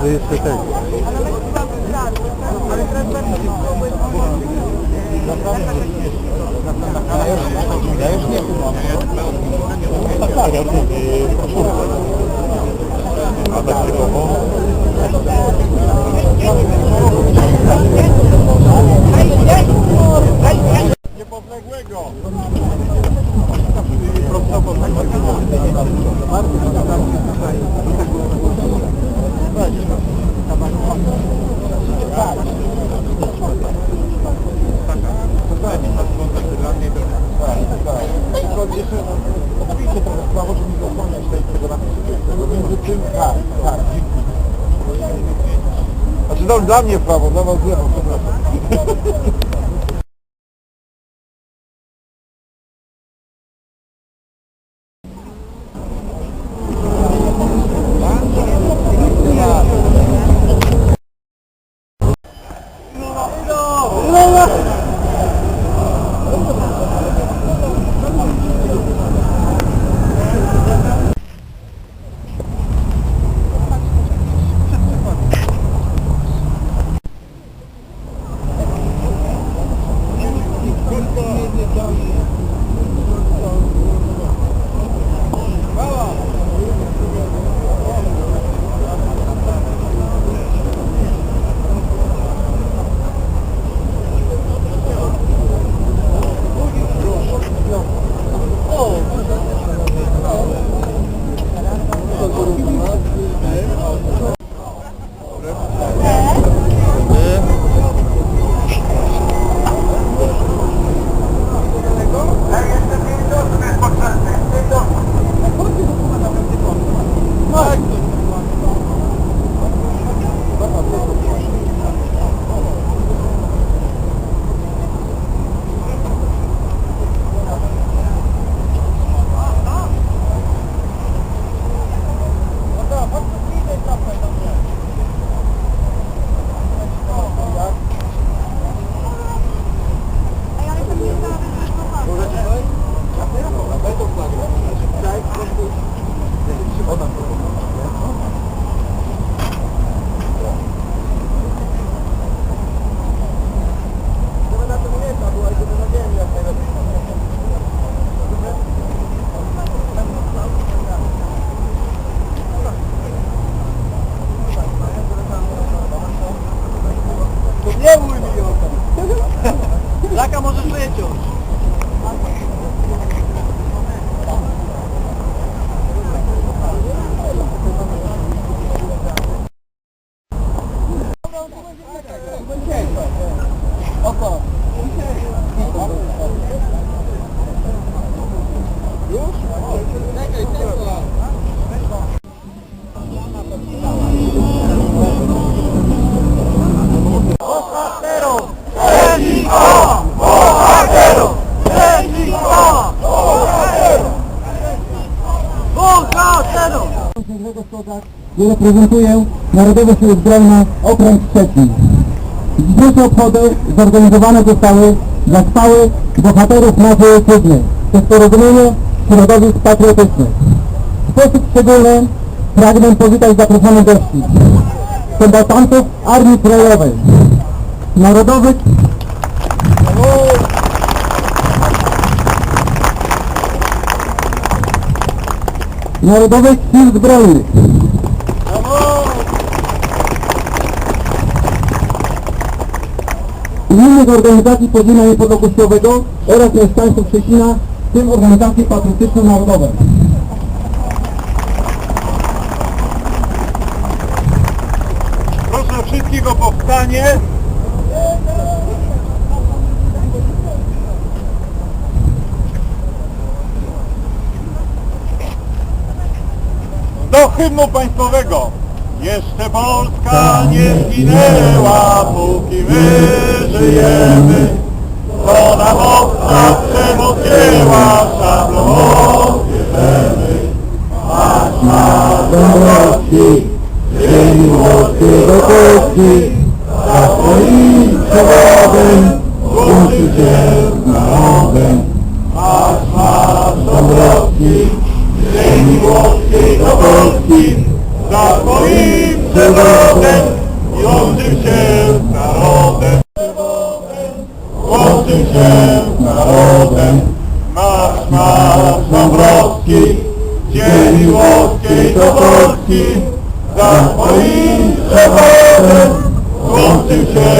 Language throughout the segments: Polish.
Ja już nie kumam. Tak, tak, ja już nie A tak typowo? Niepodległego! Dla mnie prawo, dla was lewo, przepraszam. Oko. Już? Czekaj, czekaj. Bohaterom! Ja reprezentuję Narodowe Siły Zbrojne Okręg Trzeci. Dzisiejsze obchody zorganizowane zostały dla stałych bohaterów naszej ojczyzny. Jest porozumienie środowisk patriotycznych. W sposób szczególny pragnę powitać zaproszonych gości. Kombatantów Armii Krajowej. Narodowych Narodowych Sił Zbrojnych. i innych organizacji podziemia niepodległościowego oraz mieszkańców Szczecina, w tym organizacje patriotyczno-narodowe. Proszę wszystkich o powstanie. Do hymnu państwowego. Jeszcze Polska nie zginęła, póki my żyjemy. To nam obca przemoc dzieła, szablą odbierzemy. Marsz na wolności, ziemi polskiego Polski, za swoim Bogiem łączył się z narodem. Łączył się z narodem. Marsz, marsz Dąbrowski, ziemi włoskiej do Polski, za swoim przewodem łączył się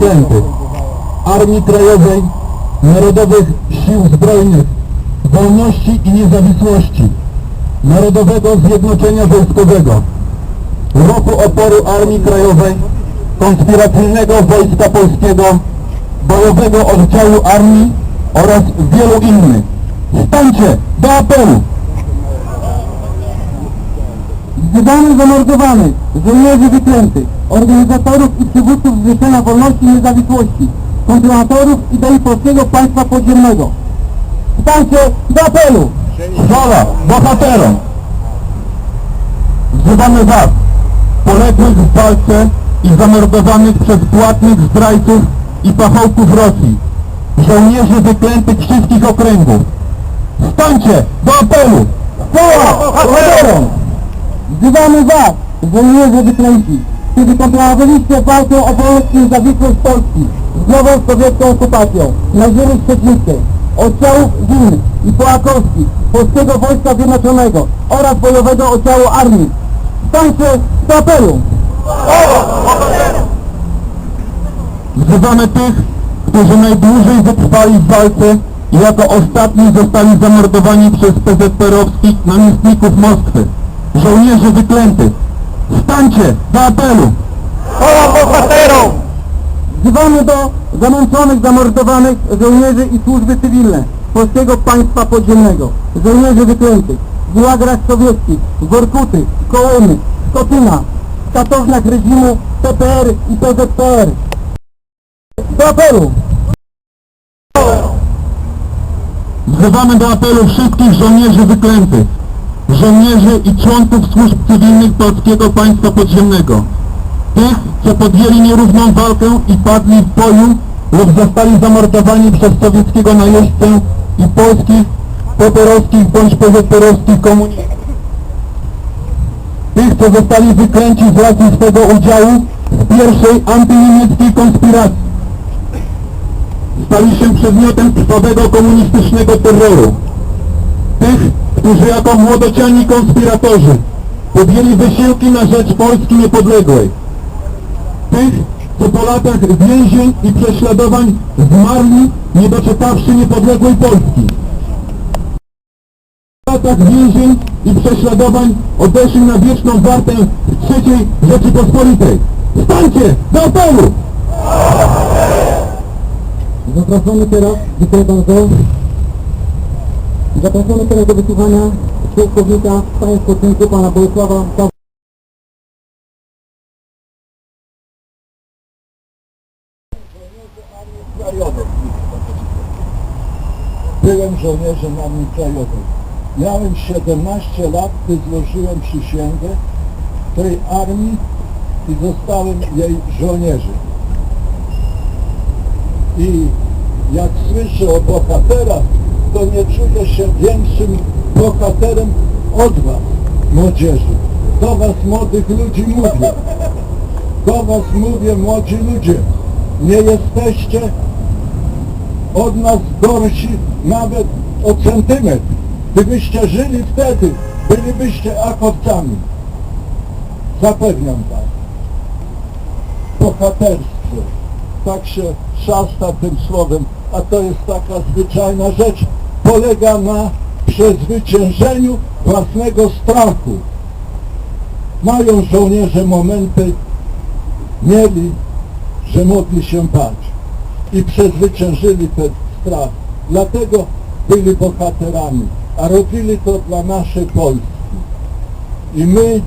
wyklętych Armii Krajowej, Narodowych Sił Zbrojnych, Wolności i Niezawisłości, Narodowego Zjednoczenia Wojskowego, Ruchu Oporu Armii Krajowej, Konspiracyjnego Wojska Polskiego, Bojowego Oddziału Armii oraz wielu innych. Stańcie do apelu! Wzywamy zamordowanych, żołnierzy wyklętych, organizatorów i przywódców Zrzeszenia Wolności i Niezawisłości, kontynuatorów idei Polskiego Państwa Podziemnego. Stańcie do apelu! Chwała bohaterom! Wzywamy Was, poległych w walce i zamordowanych przez płatnych zdrajców i pachołków Rosji, żołnierzy wyklętych wszystkich okręgów. Stańcie do apelu! Chwała bohaterom! Wzywamy Was, żołnierze wyklęci, którzy kontynuowaliście walkę o wolność i niezawisłość Polski z nową sowiecką okupacją na ziemi szczecińskiej, oddziałów zimnych i połakowskich Polskiego Wojska Zjednoczonego oraz bojowego oddziału armii. Stańcie do apelu! Wzywamy tych, którzy najdłużej wytrwali w walce i jako ostatni zostali zamordowani przez PZPR-owskich namiestników Moskwy, żołnierzy wyklętych. Stańcie do apelu! Chwała bohaterom! Wzywamy do zamęczonych, zamordowanych żołnierzy i służby cywilne Polskiego Państwa Podziemnego, żołnierzy wyklętych w łagrach sowieckich, w Workuty, Kołony, Skotyna, w katowniach reżimu PPR i PZPR. Do apelu! Wzywamy do apelu wszystkich żołnierzy wyklętych, żołnierzy i członków służb cywilnych Polskiego Państwa Podziemnego, tych, co podjęli nierówną walkę i padli w boju lub zostali zamordowani przez sowieckiego najeźdźcę i polskich, poperowskich bądź PZPR-owskich komunistów. Tych, co zostali wyklęci z racji swego udziału w pierwszej antyniemieckiej konspiracji. Stali się przedmiotem krwawego komunistycznego terroru. Tych, którzy jako młodociani konspiratorzy podjęli wysiłki na rzecz Polski niepodległej. Tych, co po latach więzień i prześladowań zmarli, nie doczekawszy niepodległej Polski. Po latach więzień i prześladowań odeszli na wieczną wartę trzeciej Rzeczypospolitej. Stańcie do apelu! Zapraszamy teraz, dziękuję bardzo. Zapraszamy teraz do wysłuchania pułkownika stanu spoczynku pana Bolesława. Byłem żołnierzem Armii Krajowej. Miałem 17 lat, gdy złożyłem przysięgę tej armii i zostałem jej żołnierzem. I jak słyszę o bohaterach, to nie czuję się większym bohaterem od was, młodzieży. Do was młodych ludzi mówię. Do was mówię, młodzi ludzie. Nie jesteście od nas gorsi nawet o centymetr. Gdybyście żyli wtedy, bylibyście akowcami. Zapewniam was. Bohaterstwo. Tak się szasta tym słowem, a to jest taka zwyczajna rzecz. Polega na przezwyciężeniu własnego strachu. Mają żołnierze momenty, mieli, że mogli się bać i przezwyciężyli ten strach. Dlatego byli bohaterami, a robili to dla naszej Polski. I my